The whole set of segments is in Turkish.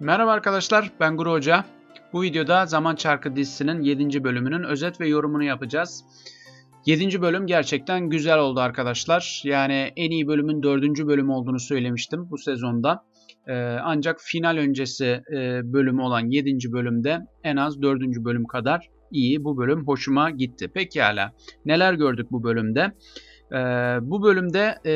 Merhaba arkadaşlar, ben Guru Hoca. Bu videoda Zaman Çarkı dizisinin 7. bölümünün özet ve yorumunu yapacağız. 7. bölüm gerçekten güzel oldu arkadaşlar. Yani en iyi bölümün 4. bölümü olduğunu söylemiştim bu sezonda. Ee, ancak final öncesi e, bölümü olan 7. bölümde en az 4. bölüm kadar iyi. Bu bölüm hoşuma gitti. Pekala. Neler gördük bu bölümde? Ee, bu bölümde e,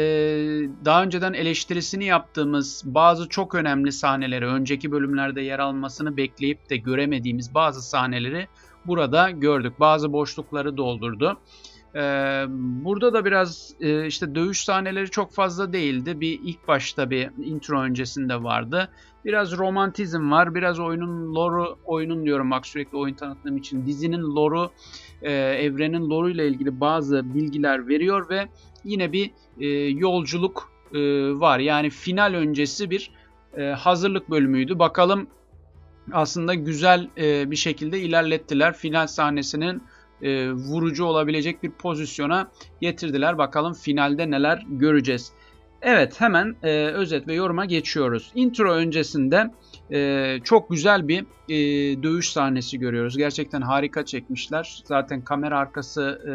daha önceden eleştirisini yaptığımız bazı çok önemli sahneleri, önceki bölümlerde yer almasını bekleyip de göremediğimiz bazı sahneleri burada gördük. Bazı boşlukları doldurdu. Ee, burada da biraz e, işte dövüş sahneleri çok fazla değildi. Bir ilk başta bir intro öncesinde vardı. Biraz romantizm var, biraz oyunun lore'u, oyunun diyorum bak sürekli oyun tanıttığım için dizinin lore'u, e, evrenin lore'u ile ilgili bazı bilgiler veriyor ve yine bir e, yolculuk e, var. Yani final öncesi bir e, hazırlık bölümüydü. Bakalım aslında güzel e, bir şekilde ilerlettiler. Final sahnesinin e, vurucu olabilecek bir pozisyona getirdiler. Bakalım finalde neler göreceğiz. Evet hemen e, özet ve yoruma geçiyoruz. Intro öncesinde e, çok güzel bir e, dövüş sahnesi görüyoruz. Gerçekten harika çekmişler. Zaten kamera arkası e,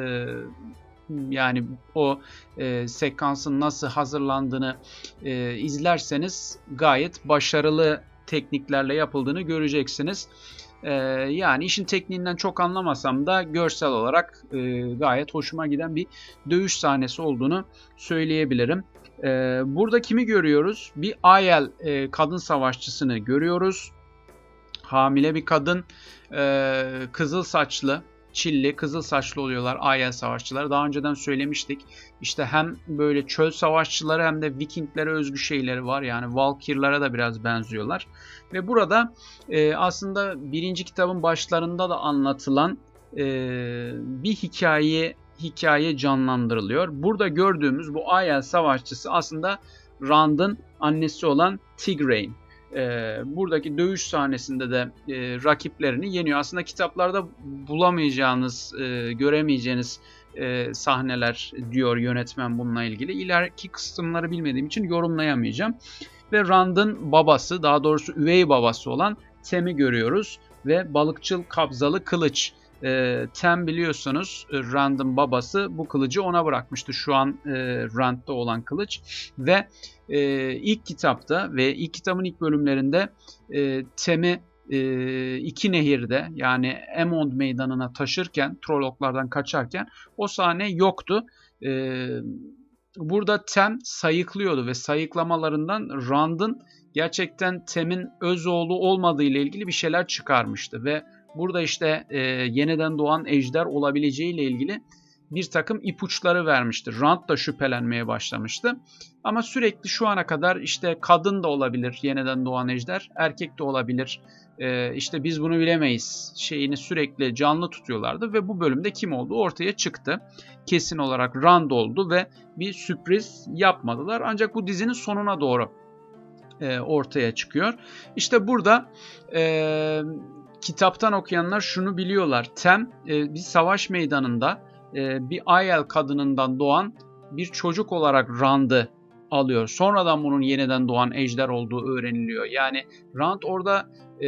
yani o e, sekansın nasıl hazırlandığını e, izlerseniz gayet başarılı tekniklerle yapıldığını göreceksiniz. Ee, yani işin tekniğinden çok anlamasam da görsel olarak e, gayet hoşuma giden bir dövüş sahnesi olduğunu söyleyebilirim. Ee, burada kimi görüyoruz? Bir Ayel e, kadın savaşçısını görüyoruz. Hamile bir kadın, e, kızıl saçlı, Çilli, kızıl saçlı oluyorlar Ayel savaşçıları. Daha önceden söylemiştik. İşte hem böyle çöl savaşçıları hem de Vikinglere özgü şeyleri var. Yani Valkyrlara da biraz benziyorlar. Ve burada e, aslında birinci kitabın başlarında da anlatılan e, bir hikaye hikaye canlandırılıyor. Burada gördüğümüz bu Ayel savaşçısı aslında Rand'ın annesi olan Tigraine. E, buradaki dövüş sahnesinde de e, rakiplerini yeniyor. Aslında kitaplarda bulamayacağınız, e, göremeyeceğiniz e, sahneler diyor yönetmen bununla ilgili. İleriki kısımları bilmediğim için yorumlayamayacağım. Ve Rand'ın babası, daha doğrusu üvey babası olan Tem'i görüyoruz. Ve balıkçıl kabzalı kılıç. E, Tem biliyorsunuz Rand'ın babası bu kılıcı ona bırakmıştı. Şu an e, Rand'da olan kılıç. Ve e, ilk kitapta ve ilk kitabın ilk bölümlerinde e, Tem'i e, iki nehirde yani Emond meydanına taşırken, Trolloklardan kaçarken o sahne yoktu. E, burada Tem sayıklıyordu ve sayıklamalarından Rand'ın gerçekten Tem'in öz oğlu olmadığı ile ilgili bir şeyler çıkarmıştı ve burada işte e, yeniden doğan ejder olabileceği ile ilgili bir takım ipuçları vermiştir. Rand da şüphelenmeye başlamıştı. Ama sürekli şu ana kadar işte kadın da olabilir yeniden doğan ejder, erkek de olabilir. Ee, işte biz bunu bilemeyiz şeyini sürekli canlı tutuyorlardı ve bu bölümde kim olduğu ortaya çıktı. Kesin olarak Rand oldu ve bir sürpriz yapmadılar. Ancak bu dizinin sonuna doğru e, ortaya çıkıyor. İşte burada e, kitaptan okuyanlar şunu biliyorlar. Tem e, bir savaş meydanında e, bir Ayel kadınından doğan bir çocuk olarak Rand'ı alıyor. Sonradan bunun yeniden doğan ejder olduğu öğreniliyor. Yani Rand orada e,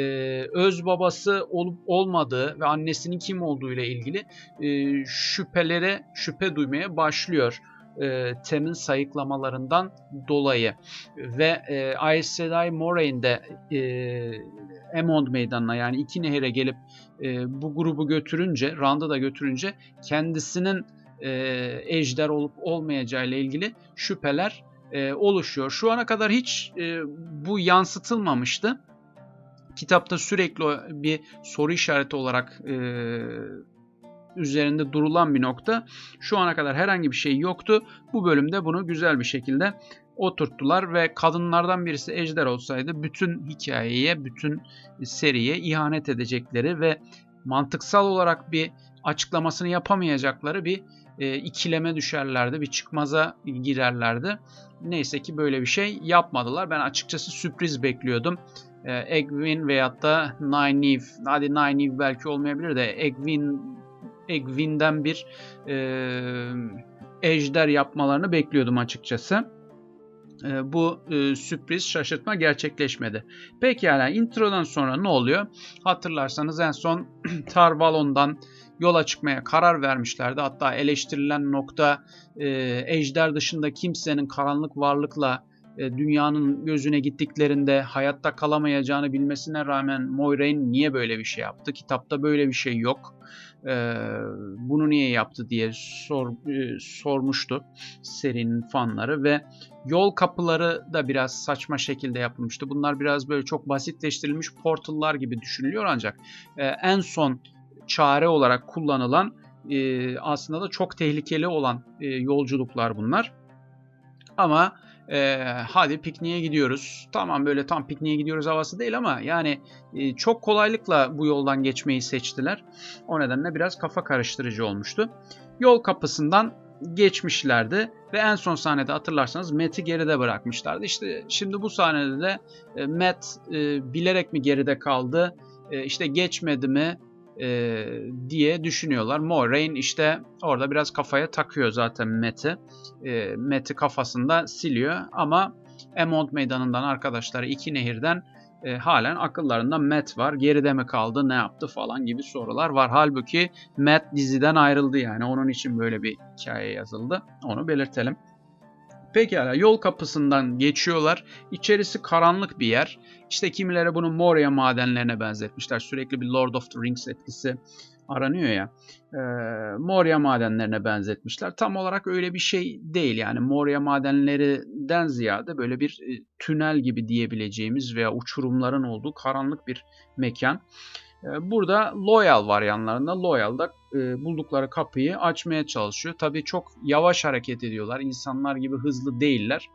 öz babası olup olmadığı ve annesinin kim olduğu ile ilgili e, şüphelere şüphe duymaya başlıyor. E, Tem'in sayıklamalarından dolayı ve e, Aes Sedai Moraine de e, Emond meydanına yani iki nehire gelip e, bu grubu götürünce, Rand'ı da götürünce kendisinin e, ejder olup olmayacağı ile ilgili şüpheler e, oluşuyor. Şu ana kadar hiç e, bu yansıtılmamıştı. Kitapta sürekli bir soru işareti olarak e, üzerinde durulan bir nokta. Şu ana kadar herhangi bir şey yoktu. Bu bölümde bunu güzel bir şekilde oturttular ve kadınlardan birisi ejder olsaydı bütün hikayeye, bütün seriye ihanet edecekleri ve mantıksal olarak bir açıklamasını yapamayacakları bir e, ikileme düşerlerdi, bir çıkmaza girerlerdi. Neyse ki böyle bir şey yapmadılar. Ben açıkçası sürpriz bekliyordum. E, Egwin veyahut da Nynaeve, hadi Nynaeve belki olmayabilir de Egwin Egwin'den bir e, ejder yapmalarını bekliyordum açıkçası. e, bu e, sürpriz şaşırtma gerçekleşmedi. Pekala introdan sonra ne oluyor? Hatırlarsanız en son Tarvalon'dan yola çıkmaya karar vermişlerdi. Hatta eleştirilen nokta e, ejder dışında kimsenin karanlık varlıkla dünyanın gözüne gittiklerinde hayatta kalamayacağını bilmesine rağmen Moiraine niye böyle bir şey yaptı? Kitapta böyle bir şey yok. E, bunu niye yaptı diye sor, e, sormuştu serinin fanları ve yol kapıları da biraz saçma şekilde yapılmıştı. Bunlar biraz böyle çok basitleştirilmiş portallar gibi düşünülüyor ancak en son çare olarak kullanılan aslında da çok tehlikeli olan yolculuklar bunlar. Ama e, hadi pikniğe gidiyoruz. Tamam böyle tam pikniğe gidiyoruz havası değil ama yani e, çok kolaylıkla bu yoldan geçmeyi seçtiler. O nedenle biraz kafa karıştırıcı olmuştu. Yol kapısından geçmişlerdi ve en son sahnede hatırlarsanız Matt'i geride bırakmışlardı. İşte şimdi bu sahnede de e, Matt e, bilerek mi geride kaldı, e, işte geçmedi mi e, diye düşünüyorlar. Moiraine işte orada biraz kafaya takıyor zaten Matt'i. E, Matt'i kafasında siliyor ama Emond Meydanı'ndan arkadaşları iki nehirden e, halen akıllarında Matt var. Geride mi kaldı, ne yaptı falan gibi sorular var. Halbuki Matt diziden ayrıldı yani. Onun için böyle bir hikaye yazıldı. Onu belirtelim. Pekala yol kapısından geçiyorlar. İçerisi karanlık bir yer. İşte kimileri bunu Moria madenlerine benzetmişler. Sürekli bir Lord of the Rings etkisi aranıyor ya. E, Moria madenlerine benzetmişler. Tam olarak öyle bir şey değil. Yani Moria madenlerinden ziyade böyle bir e, tünel gibi diyebileceğimiz veya uçurumların olduğu karanlık bir mekan. Ee, burada Loyal var yanlarında. Loyal da e, buldukları kapıyı açmaya çalışıyor. Tabii çok yavaş hareket ediyorlar. İnsanlar gibi hızlı değiller.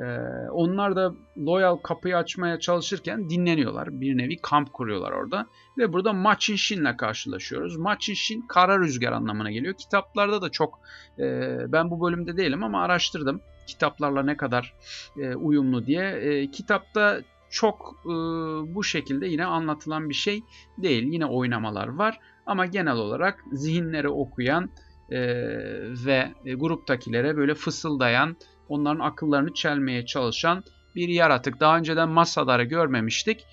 Ee, onlar da Loyal kapıyı açmaya çalışırken dinleniyorlar. Bir nevi kamp kuruyorlar orada. Ve burada Machin Shin'le karşılaşıyoruz. Machin Shin kara rüzgar anlamına geliyor. Kitaplarda da çok e, ben bu bölümde değilim ama araştırdım. Kitaplarla ne kadar e, uyumlu diye. kitapta çok e, bu şekilde yine anlatılan bir şey değil. Yine oynamalar var ama genel olarak zihinleri okuyan e, ve e, gruptakilere böyle fısıldayan, onların akıllarını çelmeye çalışan bir yaratık. Daha önceden masaları görmemiştik.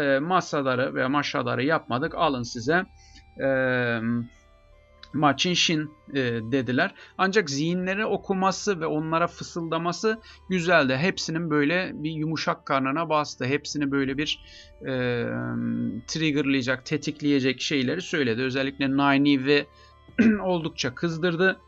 E, masaları ve maşaları yapmadık. Alın size. Eee Machin Shin e, dediler. Ancak zihinleri okuması ve onlara fısıldaması güzeldi. Hepsinin böyle bir yumuşak karnına bastı. Hepsini böyle bir e, triggerlayacak, tetikleyecek şeyleri söyledi. Özellikle Nynaeve oldukça kızdırdı.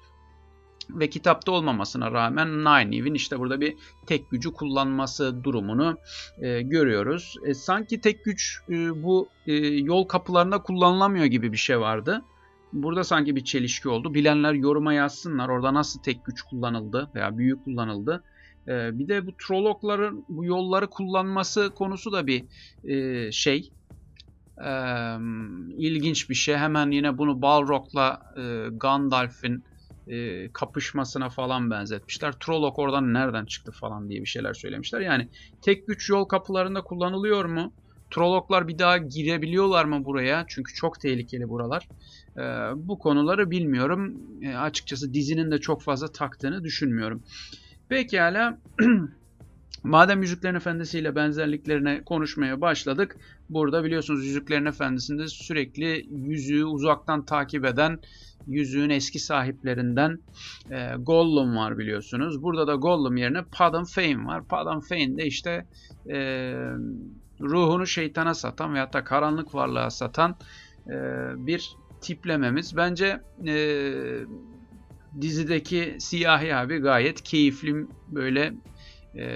Ve kitapta olmamasına rağmen Nynaeve'in işte burada bir tek gücü kullanması durumunu e, görüyoruz. E, sanki tek güç e, bu e, yol kapılarında kullanılamıyor gibi bir şey vardı. Burada sanki bir çelişki oldu. Bilenler yoruma yazsınlar. Orada nasıl tek güç kullanıldı veya büyü kullanıldı. Ee, bir de bu trolokların bu yolları kullanması konusu da bir e, şey. E, ilginç bir şey. Hemen yine bunu Balrog'la e, Gandalf'in e, kapışmasına falan benzetmişler. Trolok oradan nereden çıktı falan diye bir şeyler söylemişler. Yani tek güç yol kapılarında kullanılıyor mu? Troloklar bir daha girebiliyorlar mı buraya? Çünkü çok tehlikeli buralar. Ee, bu konuları bilmiyorum. Ee, açıkçası dizinin de çok fazla taktığını düşünmüyorum. Pekala. Madem Yüzüklerin Efendisi ile benzerliklerine konuşmaya başladık. Burada biliyorsunuz Yüzüklerin Efendisi'nde sürekli yüzüğü uzaktan takip eden yüzüğün eski sahiplerinden e, Gollum var biliyorsunuz. Burada da Gollum yerine Padan Fain var. Padan Fain de işte e, ruhunu şeytana satan veyahut da karanlık varlığa satan e, bir tiplememiz. Bence e, dizideki siyahi abi gayet keyifli böyle e,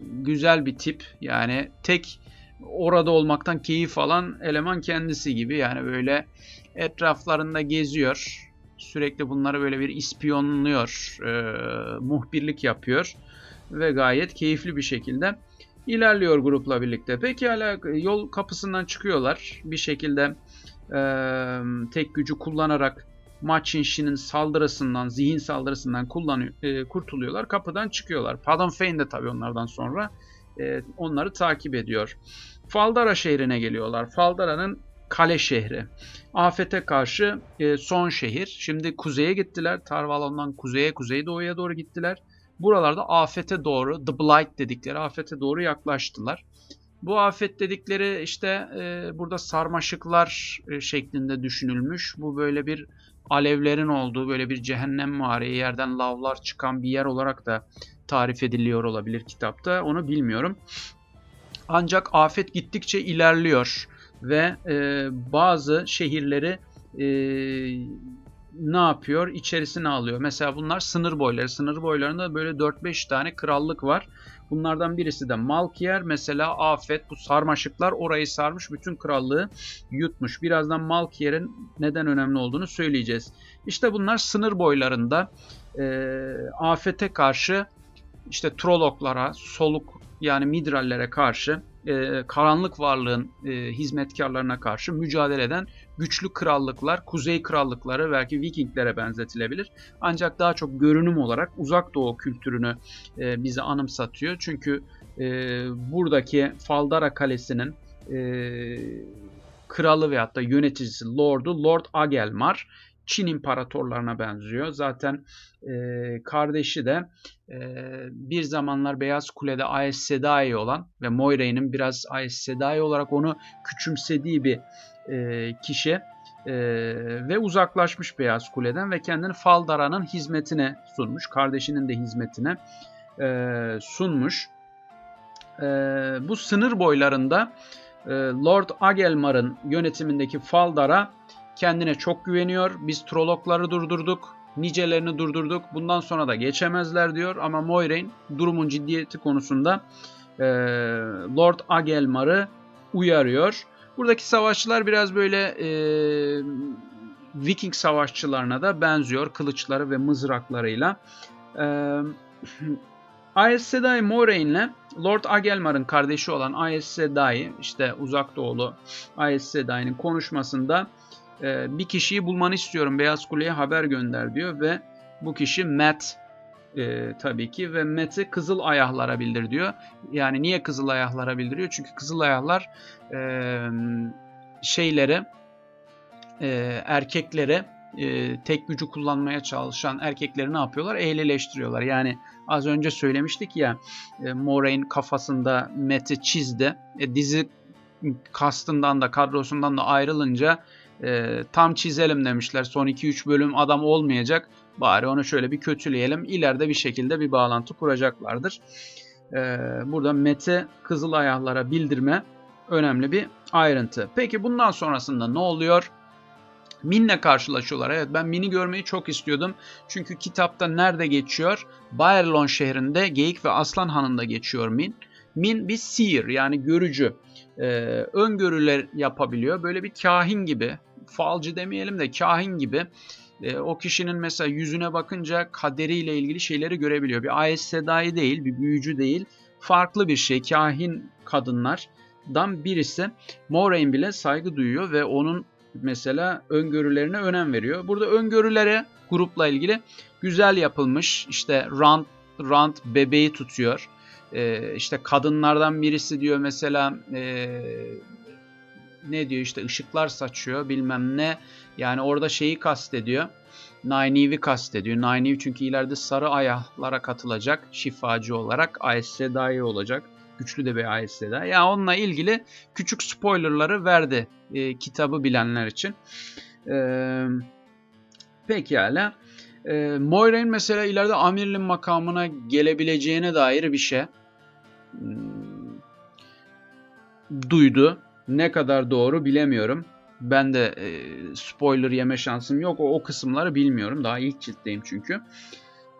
güzel bir tip. Yani tek orada olmaktan keyif alan eleman kendisi gibi. Yani böyle etraflarında geziyor. Sürekli bunları böyle bir ispiyonluyor. E, muhbirlik yapıyor. Ve gayet keyifli bir şekilde ilerliyor grupla birlikte. Peki hala yol kapısından çıkıyorlar. Bir şekilde e, tek gücü kullanarak Machin Shin'in saldırısından, zihin saldırısından kullanıyor, e, kurtuluyorlar. Kapıdan çıkıyorlar. Padam Fane de tabii onlardan sonra e, onları takip ediyor. Faldara şehrine geliyorlar. Faldara'nın kale şehri. Afete karşı e, son şehir. Şimdi kuzeye gittiler. Tarvalon'dan kuzeye, kuzeydoğuya doğru gittiler. buralarda afete doğru, The Blight dedikleri afete doğru yaklaştılar. Bu afet dedikleri işte e, burada sarmaşıklar e, şeklinde düşünülmüş. Bu böyle bir alevlerin olduğu böyle bir cehennem vari yerden lavlar çıkan bir yer olarak da tarif ediliyor olabilir kitapta. Onu bilmiyorum. Ancak afet gittikçe ilerliyor ve e, bazı şehirleri e, ne yapıyor? İçerisine alıyor. Mesela bunlar sınır boyları. Sınır boylarında böyle 4-5 tane krallık var. Bunlardan birisi de Malkier. Mesela afet bu sarmaşıklar orayı sarmış bütün krallığı yutmuş. Birazdan Malkier'in neden önemli olduğunu söyleyeceğiz. İşte bunlar sınır boylarında e, afete karşı işte troloklara, soluk yani midrallere karşı e, karanlık varlığın e, hizmetkarlarına karşı mücadele eden güçlü krallıklar, kuzey krallıkları belki Vikinglere benzetilebilir. Ancak daha çok görünüm olarak uzak doğu kültürünü e, bize anımsatıyor. Çünkü e, buradaki Faldara Kalesi'nin e, kralı veyahut da yöneticisi Lord'u Lord Agelmar Çin imparatorlarına benziyor. Zaten e, kardeşi de e, bir zamanlar Beyaz Kule'de Aes Sedai olan ve Moiraine'in biraz Aes Sedai olarak onu küçümsediği bir e, kişi e, ve uzaklaşmış Beyaz Kule'den ve kendini Faldara'nın hizmetine sunmuş. Kardeşinin de hizmetine e, sunmuş. E, bu sınır boylarında e, Lord Agelmar'ın yönetimindeki Faldara kendine çok güveniyor. Biz Trolokları durdurduk. Nicelerini durdurduk. Bundan sonra da geçemezler diyor. Ama Moiraine durumun ciddiyeti konusunda e, Lord Agelmar'ı uyarıyor. Buradaki savaşçılar biraz böyle e, Viking savaşçılarına da benziyor. Kılıçları ve mızraklarıyla. E, Aes Sedai Moraine'le Lord Agelmar'ın kardeşi olan Aes Sedai, işte uzak doğulu Aes Sedai'nin konuşmasında e, bir kişiyi bulmanı istiyorum Beyaz Kule'ye haber gönder diyor ve bu kişi Matt e, tabii ki ve Matt'i Kızıl Ayahlara bildir diyor. Yani niye Kızıl Ayahlara bildiriyor? Çünkü Kızıl Ayahlar e, şeyleri e, erkeklere e, tek gücü kullanmaya çalışan erkekleri ne yapıyorlar? Eğleleştiriyorlar. Yani az önce söylemiştik ya e, Moraine kafasında Matt'i çizdi. E, dizi kastından da kadrosundan da ayrılınca e, tam çizelim demişler. Son 2-3 bölüm adam olmayacak. Bari onu şöyle bir kötüleyelim. İleride bir şekilde bir bağlantı kuracaklardır. E, burada Mete Kızıl Ayaklara bildirme önemli bir ayrıntı. Peki bundan sonrasında ne oluyor? Min'le karşılaşıyorlar. Evet ben Min'i görmeyi çok istiyordum. Çünkü kitapta nerede geçiyor? Baerlon şehrinde Geyik ve Aslan Hanı'nda geçiyor Min. Min bir seer yani görücü. Ee, öngörüler yapabiliyor. Böyle bir kahin gibi falcı demeyelim de kahin gibi e, o kişinin mesela yüzüne bakınca kaderiyle ilgili şeyleri görebiliyor. Bir Aes Sedai değil, bir büyücü değil. Farklı bir şey. Kahin kadınlardan birisi Moraine bile saygı duyuyor ve onun mesela öngörülerine önem veriyor. Burada öngörülere grupla ilgili güzel yapılmış. İşte Rand, Rand bebeği tutuyor. Ee, işte kadınlardan birisi diyor mesela e, ne diyor işte ışıklar saçıyor bilmem ne. Yani orada şeyi kastediyor. Nynaeve'i kastediyor. Nynaeve çünkü ileride sarı ayaklara katılacak şifacı olarak Aes Sedai olacak. Güçlü de bir Aes Sedai. Yani onunla ilgili küçük spoilerları verdi e, kitabı bilenler için. E, pekala. E, Moiraine mesela ileride amirlin makamına gelebileceğine dair bir şey hmm, duydu. Ne kadar doğru bilemiyorum. Ben de e, spoiler yeme şansım yok. O, o kısımları bilmiyorum. Daha ilk ciltteyim çünkü.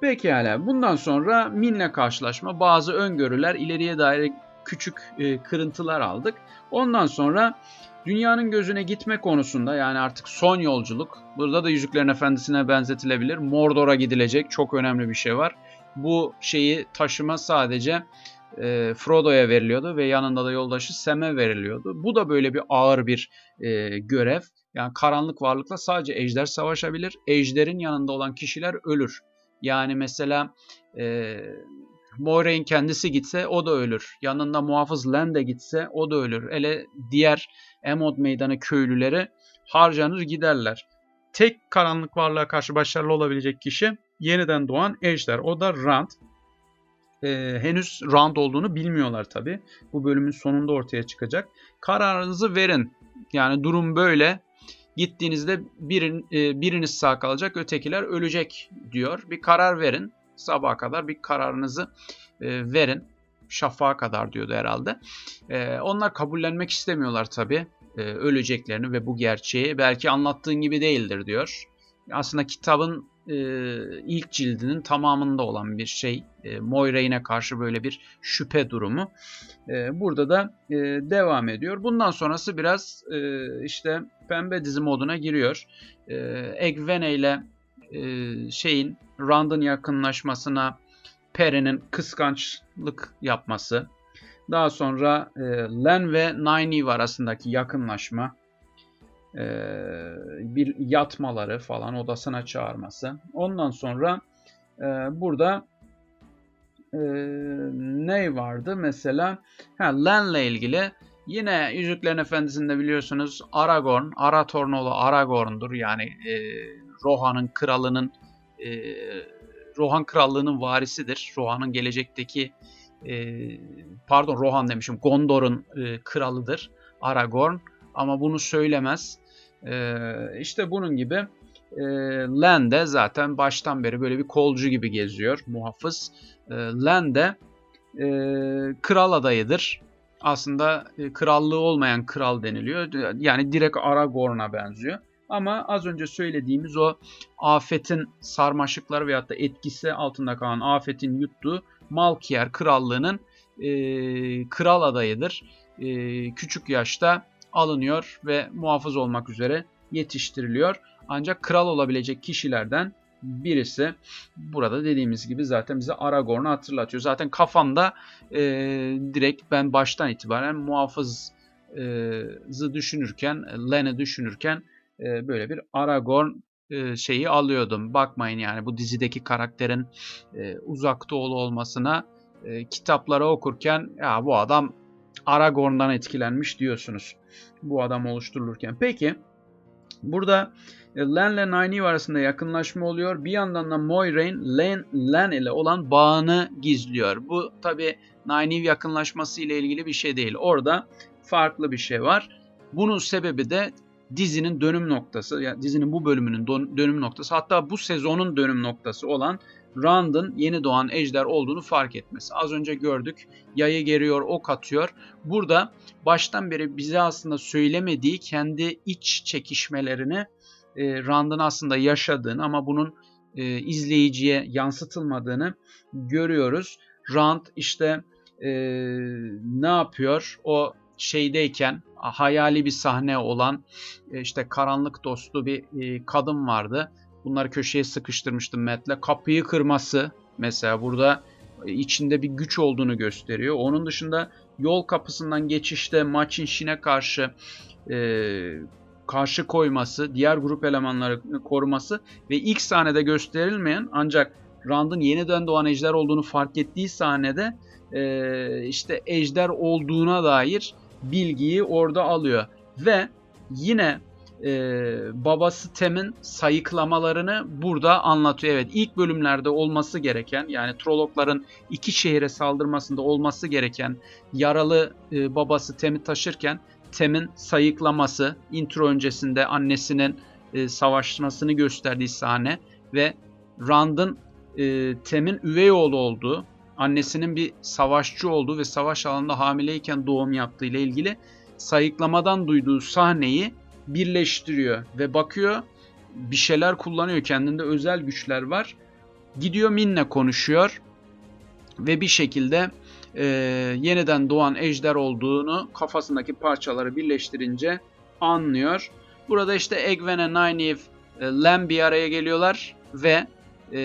Pekala. Bundan sonra Min'le karşılaşma, bazı öngörüler, ileriye dair küçük e, kırıntılar aldık. Ondan sonra dünyanın gözüne gitme konusunda yani artık son yolculuk. Burada da Yüzüklerin Efendisi'ne benzetilebilir. Mordor'a gidilecek. Çok önemli bir şey var. Bu şeyi taşıma sadece e, Frodo'ya veriliyordu ve yanında da yoldaşı Sam'e veriliyordu. Bu da böyle bir ağır bir e, görev. Yani karanlık varlıkla sadece ejder savaşabilir. Ejderin yanında olan kişiler ölür. Yani mesela e, Moiraine kendisi gitse o da ölür. Yanında muhafız Len de gitse o da ölür. Ele diğer Emod meydanı köylüleri harcanır giderler. Tek karanlık varlığa karşı başarılı olabilecek kişi yeniden doğan ejder. O da Rand. E, henüz round olduğunu bilmiyorlar tabi. Bu bölümün sonunda ortaya çıkacak. Kararınızı verin. Yani durum böyle. Gittiğinizde birin, e, biriniz sağ kalacak, ötekiler ölecek diyor. Bir karar verin. Sabaha kadar bir kararınızı e, verin. Şafağa kadar diyordu herhalde. E, onlar kabullenmek istemiyorlar tabi. E, öleceklerini ve bu gerçeği. Belki anlattığın gibi değildir diyor. Aslında kitabın e, ilk cildinin tamamında olan bir şey. E, Moiraine'e karşı böyle bir şüphe durumu. E, burada da e, devam ediyor. Bundan sonrası biraz e, işte pembe dizi moduna giriyor. E, Egwene ile e, şeyin Rand'ın yakınlaşmasına Peri'nin kıskançlık yapması. Daha sonra e, Len ve Nynaeve arasındaki yakınlaşma. E, bir yatmaları falan odasına çağırması. Ondan sonra e, burada e, ne vardı? Mesela ha, Len'le ilgili yine Yüzüklerin Efendisi'nde biliyorsunuz Aragorn, Aratornoğlu Aragorn'dur. Yani e, Rohan'ın kralının e, Rohan krallığının varisidir. Rohan'ın gelecekteki e, pardon Rohan demişim Gondor'un e, kralıdır Aragorn ama bunu söylemez. E, işte bunun gibi e, Len de zaten baştan beri böyle bir kolcu gibi geziyor muhafız. E, Len de e, kral adayıdır. Aslında e, krallığı olmayan kral deniliyor. Yani direkt Aragorn'a benziyor. Ama az önce söylediğimiz o afetin sarmaşıkları veyahut da etkisi altında kalan afetin yuttuğu Malkier krallığının e, kral adayıdır. E, küçük yaşta alınıyor ve muhafız olmak üzere yetiştiriliyor. Ancak kral olabilecek kişilerden birisi. Burada dediğimiz gibi zaten bize Aragorn'u hatırlatıyor. Zaten kafamda e, direkt ben baştan itibaren muhafızı düşünürken, Len'i düşünürken e, böyle bir Aragorn e, şeyi alıyordum. Bakmayın yani bu dizideki karakterin e, uzak doğulu olmasına e, kitapları okurken ya bu adam Aragorn'dan etkilenmiş diyorsunuz. Bu adam oluşturulurken. Peki burada e, Len ile Nynaeve arasında yakınlaşma oluyor. Bir yandan da Moiraine Len, Len ile olan bağını gizliyor. Bu tabi Nynaeve yakınlaşması ile ilgili bir şey değil. Orada farklı bir şey var. Bunun sebebi de dizinin dönüm noktası, yani dizinin bu bölümünün dönüm noktası, hatta bu sezonun dönüm noktası olan Rand'ın yeni doğan ejder olduğunu fark etmesi. Az önce gördük. Yayı geriyor, ok atıyor. Burada baştan beri bize aslında söylemediği kendi iç çekişmelerini e, Rand'ın aslında yaşadığını ama bunun e, izleyiciye yansıtılmadığını görüyoruz. Rand işte e, ne yapıyor? O şeydeyken hayali bir sahne olan e, işte karanlık dostu bir e, kadın vardı. Bunları köşeye sıkıştırmıştım Matt'le. Kapıyı kırması mesela burada e, içinde bir güç olduğunu gösteriyor. Onun dışında yol kapısından geçişte Machin Shin'e karşı e, karşı koyması, diğer grup elemanları koruması ve ilk sahnede gösterilmeyen ancak Rand'ın yeniden doğan ejder olduğunu fark ettiği sahnede e, işte ejder olduğuna dair bilgiyi orada alıyor. Ve yine e, babası Tem'in sayıklamalarını burada anlatıyor. Evet ilk bölümlerde olması gereken yani Trolokların iki şehire saldırmasında olması gereken yaralı e, babası Tem'i taşırken Tem'in sayıklaması intro öncesinde annesinin e, savaşmasını gösterdiği sahne ve Rand'ın e, Tem'in üvey oğlu olduğu annesinin bir savaşçı olduğu ve savaş alanında hamileyken doğum yaptığı ile ilgili sayıklamadan duyduğu sahneyi birleştiriyor ve bakıyor bir şeyler kullanıyor. Kendinde özel güçler var. Gidiyor Min'le konuşuyor ve bir şekilde e, yeniden doğan ejder olduğunu kafasındaki parçaları birleştirince anlıyor. Burada işte Egwene, Nynaeve, e, Lem bir araya geliyorlar ve e,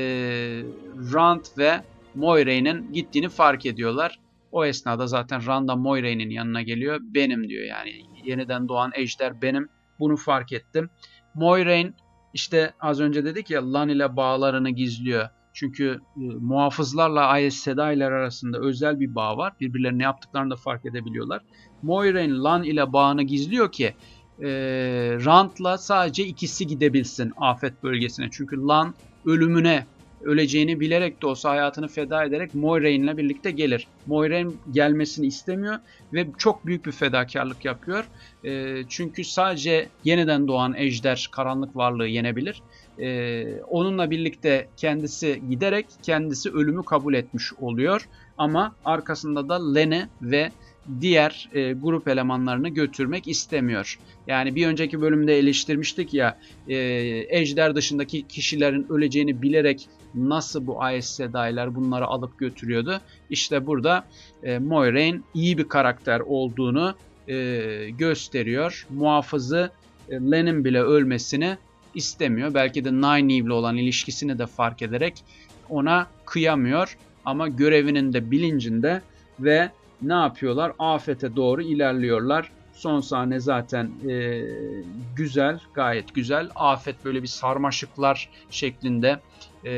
Rand ve Moiraine'in gittiğini fark ediyorlar. O esnada zaten Randa Moiraine'in yanına geliyor. Benim diyor yani yeniden doğan ejder benim. Bunu fark ettim. Moiraine işte az önce dedik ya Lan ile bağlarını gizliyor. Çünkü e, muhafızlarla Aes Sedai'ler arasında özel bir bağ var. Birbirlerine ne yaptıklarını da fark edebiliyorlar. Moiraine Lan ile bağını gizliyor ki e, Rand'la sadece ikisi gidebilsin afet bölgesine. Çünkü Lan ölümüne öleceğini bilerek de olsa hayatını feda ederek Moiraine'le birlikte gelir. Moiraine gelmesini istemiyor ve çok büyük bir fedakarlık yapıyor. E, çünkü sadece yeniden doğan ejder karanlık varlığı yenebilir. E, onunla birlikte kendisi giderek kendisi ölümü kabul etmiş oluyor. Ama arkasında da Len'i ve diğer e, grup elemanlarını götürmek istemiyor. Yani bir önceki bölümde eleştirmiştik ya e, ejder dışındaki kişilerin öleceğini bilerek nasıl bu Aes Sedai'ler bunları alıp götürüyordu. İşte burada e, Moiraine iyi bir karakter olduğunu e, gösteriyor. Muhafızı e, Len'in bile ölmesini istemiyor. Belki de Nynaeve olan ilişkisini de fark ederek ona kıyamıyor. Ama görevinin de bilincinde ve ne yapıyorlar? Afete doğru ilerliyorlar. Son sahne zaten e, güzel, gayet güzel. Afet böyle bir sarmaşıklar şeklinde e,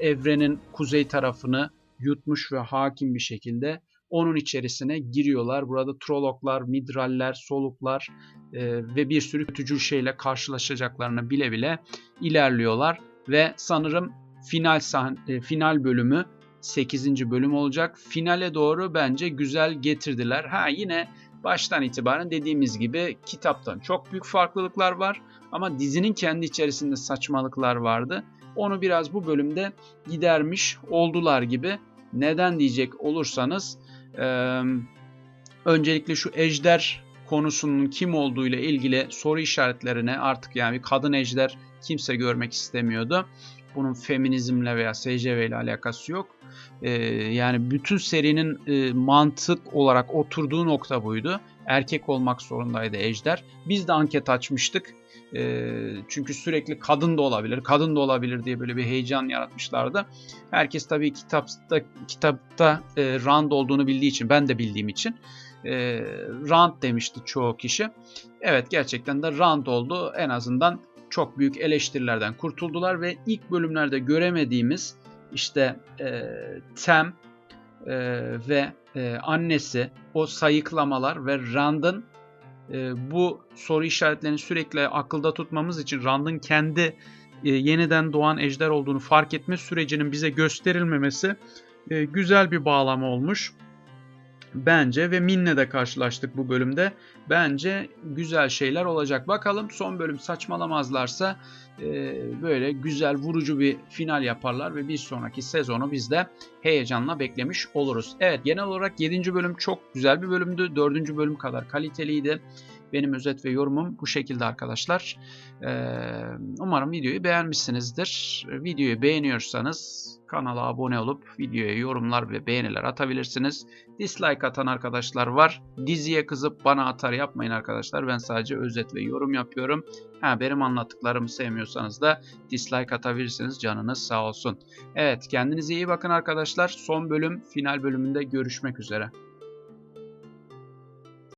evrenin kuzey tarafını yutmuş ve hakim bir şekilde onun içerisine giriyorlar. Burada troloklar, midraller, soluklar e, ve bir sürü kötücül şeyle karşılaşacaklarını bile bile ilerliyorlar ve sanırım final sahne, final bölümü 8. bölüm olacak. Finale doğru bence güzel getirdiler. Ha yine baştan itibaren dediğimiz gibi kitaptan çok büyük farklılıklar var ama dizinin kendi içerisinde saçmalıklar vardı. Onu biraz bu bölümde gidermiş oldular gibi. Neden diyecek olursanız e, öncelikle şu ejder konusunun kim olduğu ile ilgili soru işaretlerine artık yani bir kadın ejder kimse görmek istemiyordu. Bunun feminizmle veya SCV ile alakası yok. Ee, yani bütün serinin e, mantık olarak oturduğu nokta buydu. Erkek olmak zorundaydı Ejder. Biz de anket açmıştık. E, çünkü sürekli kadın da olabilir, kadın da olabilir diye böyle bir heyecan yaratmışlardı. Herkes tabii kitapta kitapta e, Rand olduğunu bildiği için, ben de bildiğim için e, Rand demişti çoğu kişi. Evet gerçekten de Rand oldu. En azından çok büyük eleştirilerden kurtuldular ve ilk bölümlerde göremediğimiz işte e, Tem e, ve e, annesi o sayıklamalar ve Rand'ın e, bu soru işaretlerini sürekli akılda tutmamız için Rand'ın kendi e, yeniden doğan ejder olduğunu fark etme sürecinin bize gösterilmemesi e, güzel bir bağlama olmuş. Bence ve Min'le de karşılaştık bu bölümde. Bence güzel şeyler olacak. Bakalım son bölüm saçmalamazlarsa e, böyle güzel vurucu bir final yaparlar ve bir sonraki sezonu biz de heyecanla beklemiş oluruz. Evet genel olarak 7. bölüm çok güzel bir bölümdü. 4. bölüm kadar kaliteliydi. Benim özet ve yorumum bu şekilde arkadaşlar. Ee, umarım videoyu beğenmişsinizdir. Videoyu beğeniyorsanız kanala abone olup videoya yorumlar ve beğeniler atabilirsiniz. Dislike atan arkadaşlar var. Diziye kızıp bana atar yapmayın arkadaşlar. Ben sadece özet ve yorum yapıyorum. Ha, benim anlattıklarımı sevmiyorsanız da dislike atabilirsiniz. Canınız sağ olsun. Evet kendinize iyi bakın arkadaşlar. Son bölüm final bölümünde görüşmek üzere.